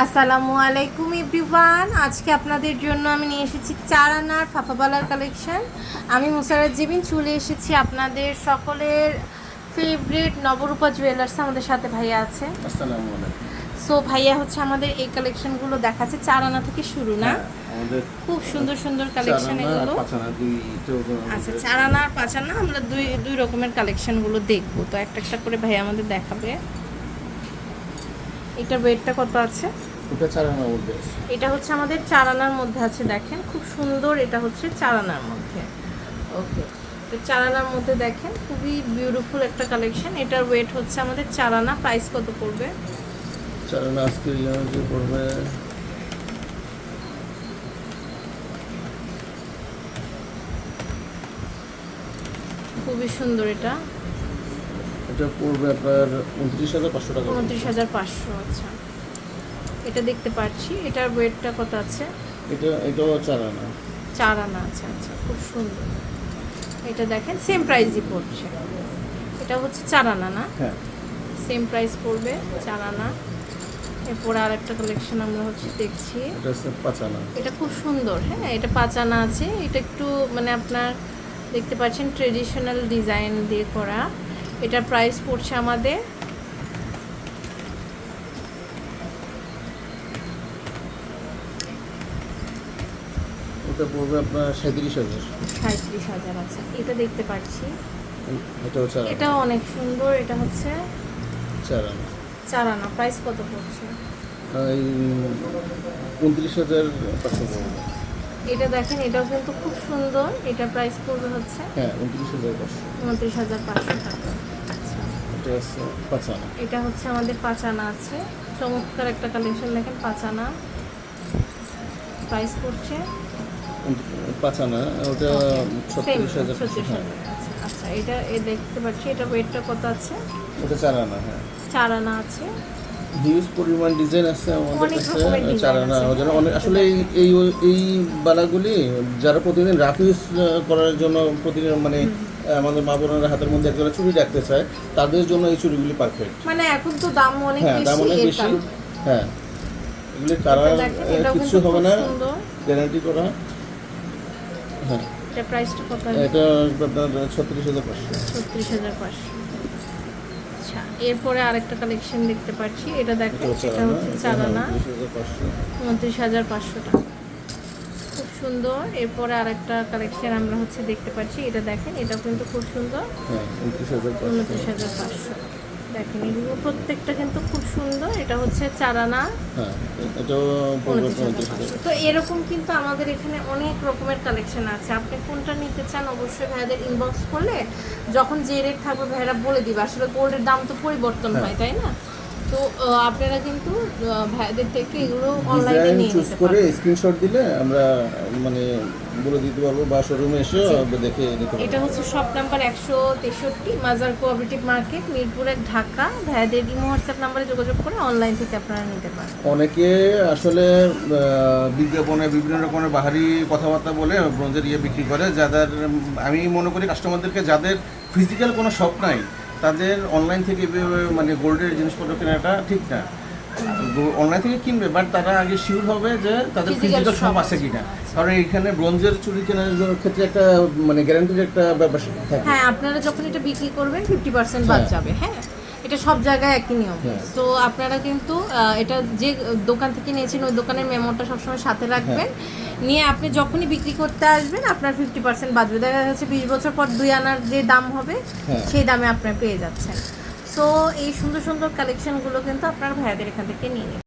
আসসালামু আলাইকুম এভরিওয়ান। আজকে আপনাদের জন্য আমি নিয়ে এসেছি চার আনার ফাফাবালার কালেকশন আমি মুসারাত জিবিন চলে এসেছি আপনাদের সকলের ফেভারিট নবরূপা জুয়েলার্স আমাদের সাথে ভাইয়া আছে। আসসালামু আলাইকুম। সো ভাইয়া হচ্ছে আমাদের এই কালেকশনগুলো দেখাচ্ছে চার আনা থেকে শুরু না? হ্যাঁ, খুব সুন্দর সুন্দর কালেকশন এগুলো। আচ্ছা চার আচ্ছা চারানা আর পাচানা আমরা দুই দুই রকমের কালেকশনগুলো দেখব। তো একটা একটা করে ভাইয়া আমাদের দেখাবে। এটার ওয়েটটা কত আছে? ওটা চারানা মধ্যে আছে। এটা হচ্ছে আমাদের চারানার মধ্যে আছে দেখেন। খুব সুন্দর এটা হচ্ছে চারানার মধ্যে। ওকে তো চারানার মধ্যে দেখেন খুবই বিউটিফুল একটা কালেকশন এটার ওয়েট হচ্ছে আমাদের চারানা প্রাইস কত পড়বে? চারানা আজকে যে পড়বে খুবই সুন্দর এটা। এটা পড়বে আপনার উনত্রিশ হাজার পাঁচশো টাকা। উনত্রিশ হাজার পাঁচশো আচ্ছা। এটা দেখতে পাচ্ছি। এটার ওয়েটটা কত আছে? এটা এটাও চারানা চারানা আছে আচ্ছা খুব সুন্দর। এটা দেখেন সেম প্রাইসই পড়ছে। এটা হচ্ছে চার আনা না? হ্যাঁ। সেম প্রাইস পড়বে চারানা এরপরে আরেকটা কালেকশন আমরা হচ্ছে দেখছি। এটা খুব সুন্দর হ্যাঁ এটা পাচানা আছে। এটা একটু মানে আপনার দেখতে পাচ্ছেন ট্রেডিশনাল ডিজাইন দিয়ে করা। এটার প্রাইস পড়ছে আমাদের। ওটা পড়বে আপনার সাঁত্রিশ হাজার। সাঁত্রিশ হাজার আছে। এটা দেখতে পাচ্ছি। এটা এটাও অনেক সুন্দর। এটা হচ্ছে চারানা চারানা প্রাইস কত পড়ছে? এই উনত্রিশ হাজার পাঁচশো পড়বে। এটা দেখেন এটাও কিন্তু খুব সুন্দর। এটা প্রাইস পড়বে হচ্ছে হ্যাঁ উনত্রিশ হাজার পাঁচশো উনত্রিশ হাজার পাঁচশো টাকা আচ্ছা এটা হচ্ছে আমাদের পাচানা আছে। চমৎকার একটা কালেকশন দেখেন পাচানা। প্রাইস পড়ছে। পাচানা ওটা ছত্রিশ হাজার হ্যাঁ আচ্ছা আচ্ছা এটা এ দেখতে পাচ্ছি এটা ওয়েটটা কত আছে? ওটা হ্যাঁ। চার আনা আছে। হিউজ পরিমাণ ডিজাইন আছে আমাদের কাছে চারানা হ্যাঁ। অনেক আসলে এই এই বালাগুলি যারা প্রতিদিন রাফ ইউজ করার জন্য প্রতিদিন মানে আমাদের মা বোনেরা হাতের মধ্যে করে চুড়ি রাখতে চায় তাদের জন্য এই চুড়িগুলি পারফেক্ট মানে এখন তো দাম অনেক হ্যাঁ দাম অনেক বেশি। হ্যাঁ এগুলি কালার কিছু হবে না। গ্যারান্টি করা। হ্যাঁ। এটা প্রাইসটা কত? এটা আপনার ছত্রিশ হাজার পাঁচশো। ছত্রিশ হাজার পাঁচশো। এরপরে আরেকটা কালেকশন দেখতে পাচ্ছি। এটা দেখেন এটা হচ্ছে চালানা। উনত্রিশ হাজার পাঁচশো উনত্রিশ হাজার পাঁচশো টাকা। খুব সুন্দর। এরপরে আরেকটা কালেকশন আমরা হচ্ছে দেখতে পাচ্ছি। এটা দেখেন এটাও কিন্তু খুব সুন্দর। হ্যাঁ উনত্রিশ হাজার পাঁচশো। দেখেন এগুলো প্রত্যেকটা কিন্তু খুব সুন্দর। এটা হচ্ছে চারানা। হ্যাঁ তো এরকম কিন্তু আমাদের এখানে অনেক রকমের কালেকশন আছে। আপনি কোনটা নিতে চান অবশ্যই ভাইয়াদের ইনবক্স করলে যখন যে রেট থাকবে ভাইয়ারা বলে দিবে। আসলে গোল্ডের দাম তো পরিবর্তন হ্যাঁ। হয়। তাই না? তো আপনারা কিন্তু আহ, ভাইয়াদের থেকে এগুলো অনলাইনে নিয়ে চুজ করে স্ক্রিনশট দিলে আমরা মানে বলে দিতে পারব বা শোরুমে এসে দেখে নিতে এটা হচ্ছে শপ নাম্বার একশো তেষট্টি মাজার কোঅপারেটিভ মার্কেট মিরপুর এক ঢাকা। ভাইয়াদের ইমো হোয়াটসঅ্যাপ নাম্বারে যোগাযোগ করে অনলাইন থেকে আপনারা নিতে পারেন অনেকে আসলে বিজ্ঞাপনে বিভিন্ন রকমের বাহারি কথাবার্তা বলে ব্রোঞ্জের ইয়ে বিক্রি করে। যাদের আমি মনে করি কাস্টমারদেরকে যাদের ফিজিক্যাল কোনো শপ নাই তাদের অনলাইন থেকে মানে গোল্ডের জিনিসপত্র কেনাটা ঠিক না। অনলাইন থেকে কিনবে বাট তারা আগে শিওর হবে যে তাদের ফিজিক্যাল সব শপ আছে কিনা। কারণ এখানে ব্রোঞ্জের চুরি কেনার জন্য ক্ষেত্রে একটা মানে গ্যারান্টির একটা ব্যাপার থাকে। হ্যাঁ আপনারা যখন এটা বিক্রি করবেন ফিফটি পার্সেন্ট বাদ হ্যাঁ। যাবে হ্যাঁ। এটা সব জায়গায় একই নিয়ম। হ্যাঁ। তো আপনারা কিন্তু এটা যে দোকান থেকে নিয়েছেন ওই দোকানের মেমোটা সবসময় সাথে রাখবেন। নিয়ে আপনি যখনই বিক্রি করতে আসবেন আপনার ফিফটি পার্সেন্ট বাঁচবে দেখা যাচ্ছে বিশ বছর পর দুই আনার যে দাম হবে হ্যাঁ। সেই দামে আপনার পেয়ে যাচ্ছেন। সো এই সুন্দর সুন্দর কালেকশনগুলো কিন্তু আপনার ভাইয়াদের এখান থেকে নিয়ে